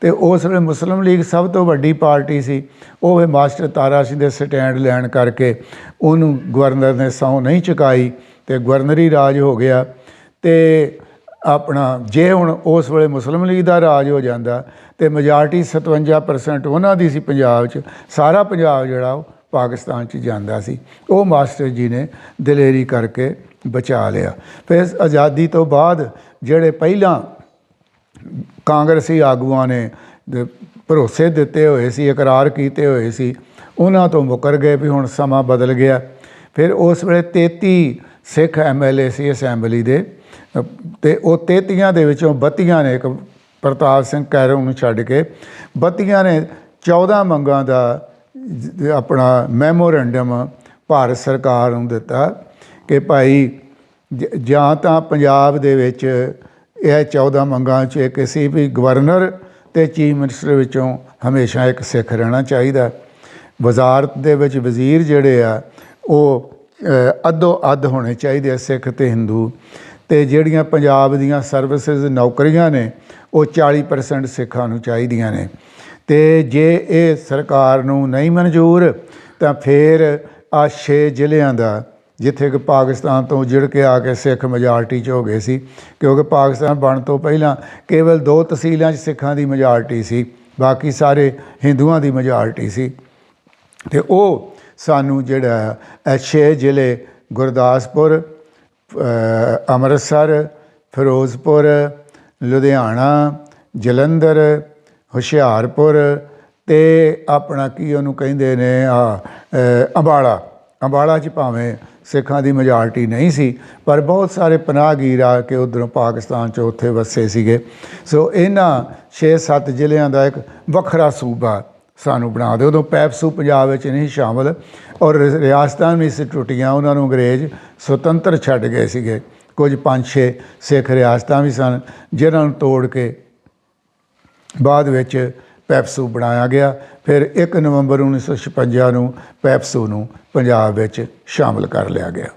ਤੇ ਉਸ ਵੇਲੇ ਮੁਸਲਿਮ ਲੀਗ ਸਭ ਤੋਂ ਵੱਡੀ ਪਾਰਟੀ ਸੀ। ਉਹ ਵੀ ਮਾਸਟਰ ਤਾਰਾ ਸਿੰਘ ਦੇ ਸਟੈਂਡ ਲੈਣ ਕਰਕੇ ਉਹਨੂੰ ਗਵਰਨਰ ਨੇ ਸਹੁੰ ਨਹੀਂ ਚੁਕਾਈ ਤੇ ਗਵਰਨਰੀ ਰਾਜ ਹੋ ਗਿਆ ਤੇ ਆਪਣਾ ਜੇ ਹੁਣ ਉਸ ਵੇਲੇ ਮੁਸਲਿਮ ਲੀਗ ਦਾ ਰਾਜ ਹੋ ਜਾਂਦਾ ਤੇ ਮੈਜੋਰਟੀ 57% ਉਹਨਾਂ ਦੀ ਸੀ ਪੰਜਾਬ 'ਚ, ਸਾਰਾ ਪੰਜਾਬ ਜਿਹੜਾ ਉਹ ਪਾਕਿਸਤਾਨ 'ਚ ਜਾਂਦਾ ਸੀ। ਉਹ ਮਾਸਟਰ ਜੀ ਨੇ ਦਲੇਰੀ ਕਰਕੇ ਬਚਾ ਲਿਆ। ਫਿਰ ਆਜ਼ਾਦੀ ਤੋਂ ਬਾਅਦ ਜਿਹੜੇ ਪਹਿਲਾਂ ਕਾਂਗਰਸੀ ਆਗੂਆਂ ਨੇ ਭਰੋਸੇ ਦਿੱਤੇ ਹੋਏ ਸੀ ਇਕਰਾਰ ਕੀਤੇ ਹੋਏ ਸੀ ਉਹਨਾਂ ਤੋਂ ਮੁਕਰ ਗਏ ਵੀ ਹੁਣ ਸਮਾਂ ਬਦਲ ਗਿਆ। ਫਿਰ ਉਸ ਵੇਲੇ 33 ਸਿੱਖ ਐਮਐਲਏ ਸੀ ਅਸੈਂਬਲੀ ਦੇ ਅ, ਤੇ ਉਹ 33 ਦੇ ਵਿੱਚੋਂ 32 ਨੇ ਇੱਕ ਪ੍ਰਤਾਪ ਸਿੰਘ ਕੈਰੋਂ ਨੂੰ ਛੱਡ ਕੇ 32 ਨੇ 14 ਮੰਗਾਂ ਦਾ ਆਪਣਾ ਮੈਮੋਰੈਂਡਮ ਭਾਰਤ ਸਰਕਾਰ ਨੂੰ ਦਿੱਤਾ ਕਿ ਭਾਈ ਜ- ਜਾਂ ਤਾਂ ਪੰਜਾਬ ਦੇ ਵਿੱਚ ਇਹ 14 ਮੰਗਾਂ 'ਚ ਇੱਕ ਸੀ ਵੀ ਗਵਰਨਰ ਤੇ ਚੀਫ ਮਿਨਿਸਟਰ ਵਿੱਚੋਂ ਹਮੇਸ਼ਾ ਇੱਕ ਸਿੱਖ ਰਹਿਣਾ ਚਾਹੀਦਾ। ਵਜ਼ਾਰਤ ਦੇ ਵਿੱਚ ਵਜ਼ੀਰ ਜਿਹੜੇ ਆ, ਉਹ ਅੱਧੋ ਅੱਧ ਹੋਣੇ ਚਾਹੀਦੇ ਆ ਸਿੱਖ ਤੇ ਹਿੰਦੂ ਤੇ ਜਿਹੜੀਆਂ ਪੰਜਾਬ ਦੀਆਂ ਸਰਵਿਸਿਜ਼ ਨੌਕਰੀਆਂ ਨੇ, ਉਹ 40% ਸਿੱਖਾਂ ਨੂੰ ਚਾਹੀਦੀਆਂ ਨੇ। ਤੇ ਜੇ ਇਹ ਸਰਕਾਰ ਨੂੰ ਨਹੀਂ ਮਨਜ਼ੂਰ, ਤਾਂ ਫਿਰ ਆ ਛੇ ਜ਼ਿਲ੍ਹਿਆਂ ਦਾ ਜਿੱਥੇ ਕਿ ਪਾਕਿਸਤਾਨ ਤੋਂ ਜੁੜ ਕੇ ਆ ਕੇ ਸਿੱਖ ਮੈਜੋਰਟੀ 'ਚ ਹੋ ਗਏ ਸੀ, ਕਿਉਂਕਿ ਪਾਕਿਸਤਾਨ ਬਣ ਤੋਂ ਪਹਿਲਾਂ ਕੇਵਲ ਦੋ ਤਹਿਸੀਲਾਂ 'ਚ ਸਿੱਖਾਂ ਦੀ ਮੈਜੋਰਟੀ ਸੀ, ਬਾਕੀ ਸਾਰੇ ਹਿੰਦੂਆਂ ਦੀ ਮੈਜੋਰਟੀ ਸੀ। ਤੇ ਉਹ ਸਾਨੂੰ ਜਿਹੜਾ ਇਹ ਛੇ ਜ਼ਿਲ੍ਹੇ, ਗੁਰਦਾਸਪੁਰ ਅੰਮ੍ਰਿਤਸਰ, ਫਿਰੋਜ਼ਪੁਰ, ਲੁਧਿਆਣਾ, ਜਲੰਧਰ, ਹੁਸ਼ਿਆਰਪੁਰ ਤੇ ਆਪਣਾ ਕੀ ਉਹਨੂੰ ਕਹਿੰਦੇ ਨੇ, ਆ ਅੰਬਾਲਾ। ਅੰਬਾਲਾ 'ਚ ਭਾਵੇਂ ਸਿੱਖਾਂ ਦੀ ਮੈਜੋਰਟੀ ਨਹੀਂ ਸੀ, ਪਰ ਬਹੁਤ ਸਾਰੇ ਪਨਾਹਗੀਰ ਆ ਕੇ ਉਧਰੋਂ ਪਾਕਿਸਤਾਨ 'ਚ ਉੱਥੇ ਵਸੇ ਸੀਗੇ। ਸੋ ਇਹਨਾਂ 6-7 ਜ਼ਿਲ੍ਹਿਆਂ ਦਾ ਇੱਕ ਵੱਖਰਾ ਸੂਬਾ ਸਾਨੂੰ ਬਣਾ ਦਿਓ। ਉਦੋਂ ਪੈਪਸੂ ਪੰਜਾਬ ਵਿੱਚ ਨਹੀਂ ਸ਼ਾਮਲ ਔਰ ਰਿਆਸਤਾਂ ਵੀ ਸੀ ਟੁੱਟੀਆਂ। ਉਹਨਾਂ ਨੂੰ ਅੰਗਰੇਜ਼ ਸੁਤੰਤਰ ਛੱਡ ਗਏ ਸੀਗੇ। ਕੁਝ ਪੰਜ ਛੇ ਸਿੱਖ ਰਿਆਸਤਾਂ ਵੀ ਸਨ, ਜਿਨ੍ਹਾਂ ਨੂੰ ਤੋੜ ਕੇ ਬਾਅਦ ਵਿੱਚ ਪੈਪਸੂ ਬਣਾਇਆ ਗਿਆ। ਫਿਰ 1 ਨਵੰਬਰ 1956 ਨੂੰ ਪੈਪਸੂ ਨੂੰ ਪੰਜਾਬ ਵਿੱਚ ਸ਼ਾਮਲ ਕਰ ਲਿਆ ਗਿਆ।